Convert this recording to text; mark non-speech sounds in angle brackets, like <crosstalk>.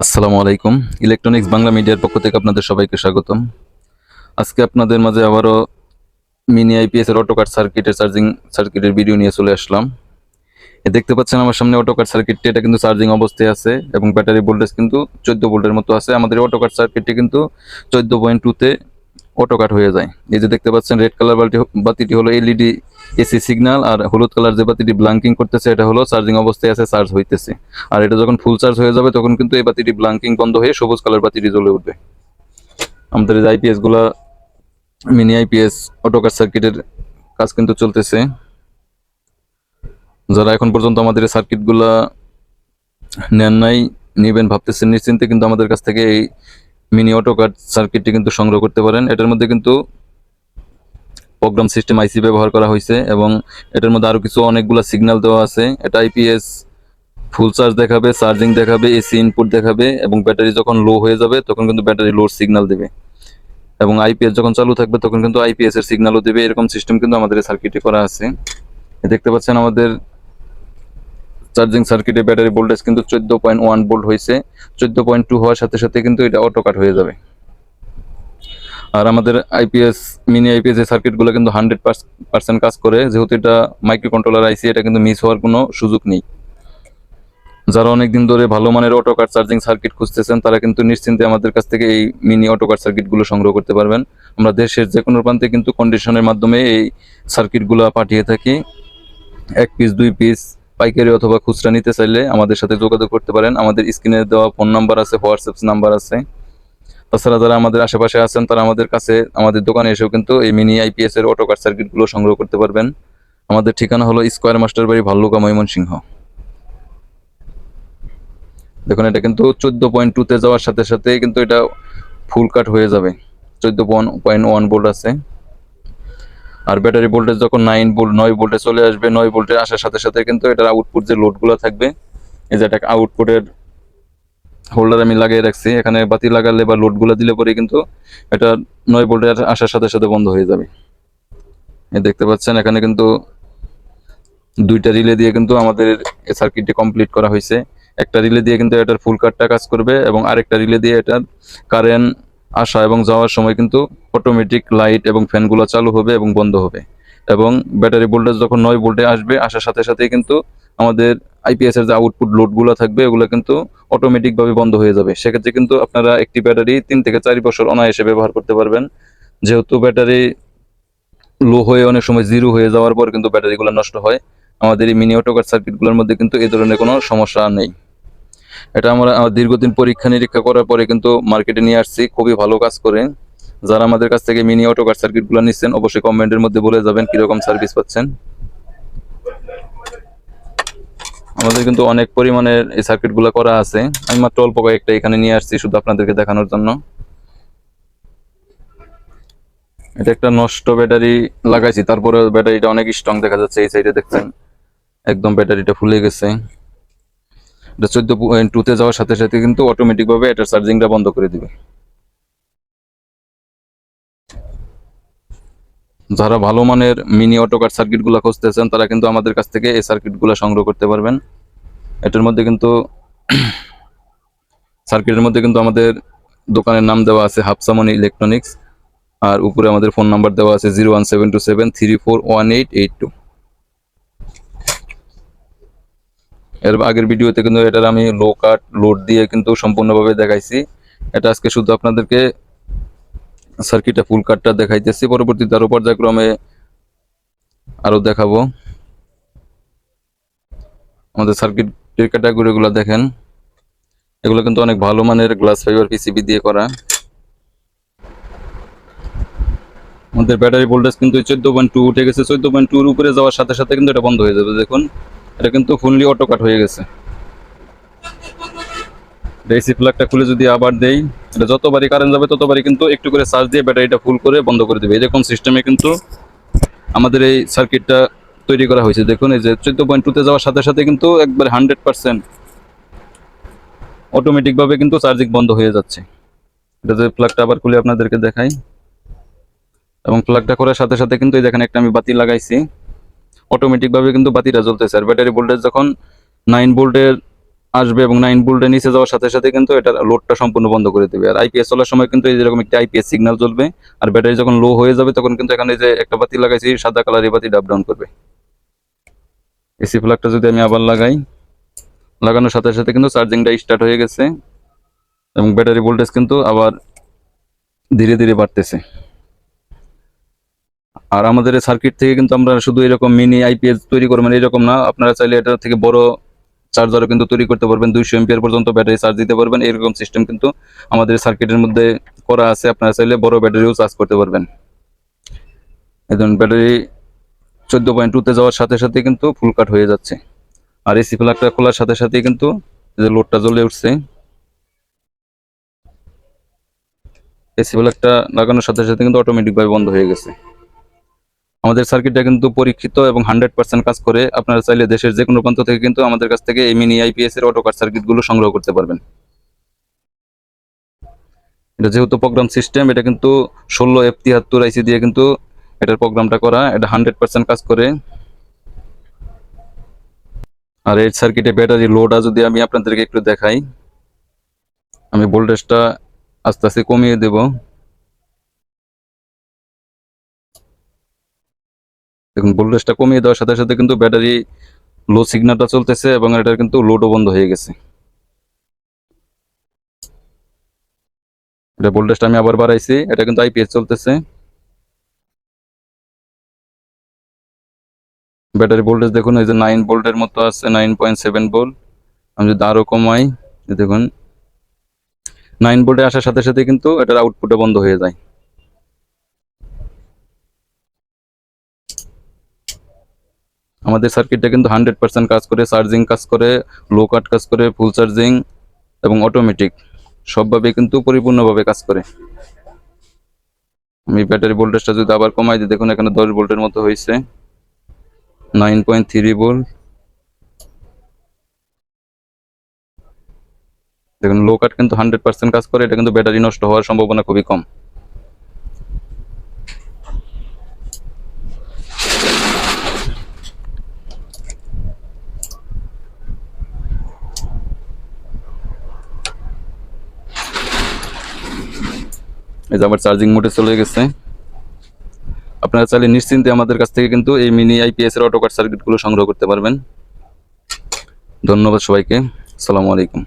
আসসালামু আলাইকুম। ইলেকট্রনিক্স বাংলা মিডিয়ার পক্ষ থেকে আপনাদের সবাইকে স্বাগতম। আজকে আপনাদের মাঝে আবারও মিনি আইপিএস এর অটোকার সার্কিটের চার্জিং সার্কিটের ভিডিও নিয়ে চলে আসলাম। এ দেখতে পাচ্ছেন আমার সামনে অটোকার সার্কিটটি এটা কিন্তু চার্জিং অবস্থায় আছে এবং ব্যাটারি ভোল্টেজ কিন্তু চোদ্দ ভোল্টের মতো আছে। আমাদের অটোকার সার্কিটটি কিন্তু চোদ্দ পয়েন্ট টুতে অটোকাট হয়ে যায়। এই যে দেখতে পাচ্ছেন রেড কালার বালতি, বাতিটি হলো এলইডি এসি সিগন্যাল আর হলুদ কালার যে বাতিটি ব্লাঙ্কিং করতেছে, এটা হলো চার্জিং অবস্থায় আছে চার্জ হইতেছে। আর এটা যখন ফুল চার্জ হয়ে যাবে, তখন কিন্তু এই বাতিটি ব্লাঙ্কিং বন্ধ হয়ে সবুজ কালার বাতিটি জ্বলে উঠবে। আমাদের এই আইপিএসগুলা মিনি আইপিএস অটোকাট সার্কিটের কাজ কিন্তু চলতেছে। যারা এখন পর্যন্ত আমাদের এই সার্কিটগুলা নেন নাই, নিবেন, ভাবতেছেন, নিশ্চিন্তে কিন্তু আমাদের কাছ থেকে এই মিনি অটোকার সার্কিটটি কিন্তু সংগ্রহ করতে পারেন। এটার মধ্যে কিন্তু প্রোগ্রাম সিস্টেম আইসি ব্যবহার করা হয়েছে এবং এটার মধ্যে আরও কিছু অনেকগুলো সিগন্যাল দেওয়া আছে। এটা আইপিএস, ফুল চার্জ দেখাবে, চার্জিং দেখাবে, এসি ইনপুট দেখাবে এবং ব্যাটারি যখন লো হয়ে যাবে তখন কিন্তু ব্যাটারি লোড সিগন্যাল দেবে। এবং আইপিএস যখন চালু থাকবে তখন কিন্তু আইপিএস এর সিগন্যালও দেবে। এরকম সিস্টেম কিন্তু আমাদের সার্কিটে করা আছে। দেখতে পাচ্ছেন আমাদের চার্জিং সার্কিটে ব্যাটারি ভোল্টেজ কিন্তু চোদ্দ পয়েন্ট ওয়ান ভোল্ট হয়েছে। চোদ্দ পয়েন্ট টু হওয়ার সাথে সাথে কিন্তু এটা অটো কাট হয়ে যাবে। আর আমাদের আইপিএস মিনি আইপিএস এর সার্কিটগুলো কিন্তু হান্ড্রেড পার্সেন্ট কাজ করে। যেহেতু এটা মাইক্রো কন্ট্রোলার আইসি এটা কিন্তু মিস হওয়ার কোনো সুযোগ নেই। যারা অনেকদিন ধরে ভালো মানের অটো কার চার্জিং সার্কিট খুঁজতেছেন, তারা কিন্তু নিশ্চিন্তে আমাদের কাছ থেকে এই মিনি অটো কার সার্কিটগুলো সংগ্রহ করতে পারবেন। আমরা দেশের যে কোনো প্রান্তে কিন্তু কন্ডিশনের মাধ্যমে এই সার্কিটগুলো পাঠিয়ে থাকি। এক পিস দুই পিস পাইকারি অথবা খুচরা নিতে চাইলে আমাদের সাথে যোগাযোগ করতে পারেন। আমাদের স্ক্রিনে দেওয়া ফোন নাম্বার আছে, হোয়াটসঅ্যাপ নাম্বার আছে। তাছাড়া যারা আমাদের আশেপাশে আছেন, তারা আমাদের কাছে, আমাদের দোকানে এসেও কিন্তু এই মিনি আইপিএস এর অটো কার সার্কিটগুলো সংগ্রহ করতে পারবেন। আমাদের ঠিকানা হলো স্কোয়ার মাস্টার বাড়ি ভাল্লুকা, ময়মনসিংহ। দেখুন, এটা কিন্তু চোদ্দ পয়েন্ট টুতে যাওয়ার সাথে সাথে কিন্তু এটা ফুল কাট হয়ে যাবে। চোদ্দ পয়েন্ট ওয়ান ভোল্ট আছে। আর ব্যাটারি ভোল্টেজ যখন নাইন ভোল্ট নয় ভোল্টে চলে আসবে, নয় ভোল্টে আসার সাথে সাথে কিন্তু এটার আউটপুট যে লোডগুলো থাকবে, এই যে এটা আউটপুটের হোল্ডার আমি লাগিয়ে রাখছি, এখানে বাতি লাগালে বা লোডগুলো দিলে পরে কিন্তু এটা নয় ভোল্টে আসার সাথে সাথে বন্ধ হয়ে যাবে। দেখতে পাচ্ছেন, এখানে কিন্তু দুইটা রিলে দিয়ে কিন্তু আমাদের সার্কিটটি কমপ্লিট করা হয়েছে। একটা রিলে দিয়ে কিন্তু এটার ফুল কাটটা কাজ করবে এবং আরেকটা রিলে দিয়ে এটার কারেন্ট আসা এবং যাওয়ার সময় কিন্তু অটোমেটিক লাইট এবং ফ্যানগুলো চালু হবে এবং বন্ধ হবে। এবং ব্যাটারি ভোল্টেজ যখন নয় ভোল্টে আসবে, আসার সাথে সাথে কিন্তু আমাদের আইপিএস এর যে আউটপুট লোডগুলো থাকবে এগুলো কিন্তু অটোমেটিক ভাবে বন্ধ হয়ে যাবে। সেক্ষেত্রে কিন্তু আপনারা একটি ব্যাটারি তিন থেকে চার বছর অনায়াসে ব্যবহার করতে পারবেন। যেহেতু ব্যাটারি লো হয়ে অনেক সময় জিরো হয়ে যাওয়ার পর কিন্তু ব্যাটারিগুলো নষ্ট হয়। আমাদের এই মিনি অটোকার সার্কিটগুলোর মধ্যে কিন্তু এই ধরনের কোনো সমস্যা নেই। এটা আমরা দীর্ঘদিন পরীক্ষা নিরীক্ষা করার পরে কিন্তু মার্কেটে নিয়ে আসছি। খুবই ভালো কাজ করে। যারা আমাদের কাছ থেকে মিনি অটোকার সার্কিটগুলো নিচ্ছেন, অবশ্যই কমেন্টের মধ্যে বলে যাবেন কীরকম সার্ভিস পাচ্ছেন। আমাদের কিন্তু অনেক পরিমাণের এই সার্কিটগুলো করা আছে। আমি মাত্র অল্প কয়েকটা এখানে নিয়ে আসছি শুধু আপনাদেরকে দেখানোর জন্য। এটা একটা নষ্ট ব্যাটারি লাগাইছি তারপরে ব্যাটারিটা অনেক স্ট্রং দেখা যাচ্ছে, এই সাইডে দেখছেন। একদম ব্যাটারিটা ফুলে গেছে। এটা চোদ্দ টুতে যাওয়ার সাথে সাথে কিন্তু অটোমেটিক ভাবে এটার চার্জিংটা বন্ধ করে দিবে। যারা ভালো মানের মিনি অটোকার সার্কিটগুলো খুঁজতেছেন, তারা কিন্তু আমাদের কাছ থেকে এই সার্কিটগুলো সংগ্রহ করতে পারবেন। এটার মধ্যে কিন্তু <coughs> সার্কিটের মধ্যে কিন্তু আমাদের দোকানের নাম দেওয়া আছে হাফসামনি ইলেকট্রনিক্স আর উপরে আমাদের ফোন নাম্বার দেওয়া আছে zero one seven two seven three four one eight eight two এর আগের ভিডিওতে কিন্তু এটার আমি লো কাট লোড দিয়ে কিন্তু সম্পূর্ণভাবে দেখাইছি। এটা আজকে শুধু আপনাদেরকে সার্কিটে ফুল কাটটা দেখাইতেছি। পরবর্তীতে আরও পর্যায়ক্রমে আরও দেখাবো। আমাদের সার্কিটের ক্যাটাগরিগুলো দেখেন। এগুলো কিন্তু অনেক ভালো মানের গ্লাস ফাইবার পিসিবি দিয়ে করা। আমাদের ব্যাটারি ভোল্টেজ কিন্তু চোদ্দ পয়েন্ট টু উঠে গেছে। চোদ্দ পয়েন্ট টুর উপরে যাওয়ার সাথে সাথে কিন্তু এটা বন্ধ হয়ে যাবে, দেখুন। এটা কিন্তু ফুললি অটো কাট হয়ে গেছে। এসি প্লাগটা খুলে যদি আবার দেই, এটা যতবারই কারেন্ট যাবে, ততবারই কিন্তু একটু করে চার্জ দিয়ে ব্যাটারিটা ফুল করে বন্ধ করে দেবে। এরকম সিস্টেমে কিন্তু আমাদের এই সার্কিটটা তৈরি করা হয়েছে। দেখুন, এই যে চোদ্দ পয়েন্ট টুতে যাওয়ার সাথে সাথে কিন্তু একবারে হান্ড্রেড পার্সেন্ট অটোমেটিকভাবে কিন্তু চার্জিং বন্ধ হয়ে যাচ্ছে। এটা যে প্লাগটা আবার খুলে আপনাদেরকে দেখাই। এবং প্লাগটা করার সাথে সাথে কিন্তু এই দেখেন একটা আমি বাতি লাগাইছি। অটোমেটিকভাবে কিন্তু বাতিটা জ্বলতেছে। আর ব্যাটারি ভোল্টেজ যখন নাইন ভোল্টের আসবে এবং নাইন ভোল্টের নিচে যাওয়ার সাথে সাথে কিন্তু এটা লোডটা সম্পূর্ণ বন্ধ করে দেবে। আর আইপিএস চলার সময় কিন্তু এই যেরকম একটা আইপিএস সিগন্যাল চলবে আর ব্যাটারি যখন লো হয়ে যাবে তখন কিন্তু এখানে যে একটা বাতি লাগাইছি, সাদা কালার এই বাতি ডাব ডাউন করবে। এসি প্লাগটা যদি আমি আবার লাগাই, লাগানোর সাথে সাথে কিন্তু চার্জিংটা স্টার্ট হয়ে গেছে এবং ব্যাটারি ভোল্টেজ কিন্তু আবার ধীরে ধীরে বাড়তেছে। আর আমাদের সার্কিট থেকে কিন্তু আমরা শুধু এরকম মিনি আইপিএস তৈরি করবেন এরকম না। আপনারা চাইলে এটা থেকে বড় চার্জারও কিন্তু তৈরি করতে পারবেন। দুইশো এমপিয়ার পর্যন্ত ব্যাটারি চার্জ দিতে পারবেন। এরকম সিস্টেম কিন্তু আমাদের সার্কিটের মধ্যে করা আছে। আপনারা চাইলে বড় ব্যাটারিও চার্জ করতে পারবেন। এখন ব্যাটারি চোদ্দ পয়েন্ট টুতে যাওয়ার সাথে সাথে কিন্তু ফুল কাট হয়ে যাচ্ছে। আর এসি প্লাগটা খোলার সাথে সাথে কিন্তু যে লোডটা জ্বলে উঠছে। এসি প্লাগটা লাগানোর সাথে সাথে কিন্তু অটোমেটিকভাবে বন্ধ হয়ে গেছে। আমাদের সার্কিটটা কিন্তু পরীক্ষিত এবং হান্ড্রেড পার্সেন্ট কাজ করে আপনারা চাইলে দেশের যে কোনো প্রান্ত থেকে কিন্তু আমাদের কাছ থেকে এই মিনি আইপিএস এর অটোকার সার্কিটগুলো সংগ্রহ করতে পারবেন। এটা যেহেতু প্রোগ্রাম সিস্টেম এটা কিন্তু ষোলো এফ তিয়াত্তর আইসি দিয়ে কিন্তু এটার প্রোগ্রামটা করা, এটা হান্ড্রেড পার্সেন্ট কাজ করে। আর এই সার্কিটে ব্যাটারি লোডটা যদি আমি আপনাদেরকে একটু দেখাই, আমি ভোল্টেজটা আস্তে আস্তে কমিয়ে দেব। দেখুন ভোল্টেজটা কমিয়ে দেওয়ার সাথে সাথে কিন্তু ব্যাটারি লো সিগন্যালটা চলতেছে এবং এটার কিন্তু লোডও বন্ধ হয়ে গেছে। এটা ভোল্টেজটা আমি আবার বাড়াইছি, এটা কিন্তু আইপিএস চলতেছে। ব্যাটারি ভোল্টেজ দেখুন, এই যে নাইন ভোল্টের মতো আছে নাইন পয়েন্ট সেভেন ভোল্ট আমি যদি আরও কমাই দেখুন নাইন ভোল্টে আসার সাথে সাথে কিন্তু এটার আউটপুটটা বন্ধ হয়ে যায়। আমাদের সার্কিটটা কিন্তু হান্ড্রেড পার্সেন্ট কাজ করে চার্জিং কাজ করে লো কাট কাজ করে ফুল চার্জিং এবং অটোমেটিক সবভাবে কিন্তু পরিপূর্ণভাবে কাজ করে। আমি ব্যাটারি ভোল্টেজটা যদি আবার কমাই দিই, দেখুন এখানে দশ ভোল্টের মতো হয়েছে নাইন পয়েন্ট থ্রি ভোল্ট দেখুন লো কাট কিন্তু হান্ড্রেড পার্সেন্ট কাজ করে, এটা কিন্তু ব্যাটারি নষ্ট হওয়ার সম্ভাবনা খুবই কম। এই যে আমার চার্জিং মোডে চলে গেছে। আপনারা চাইলে নিশ্চিন্তে আমাদের কাছ থেকে কিন্তু এই মিনি আইপিএস এর অটোকাট সার্কিটগুলো সংগ্রহ করতে পারবেন। ধন্যবাদ সবাইকে। আসসালামু আলাইকুম।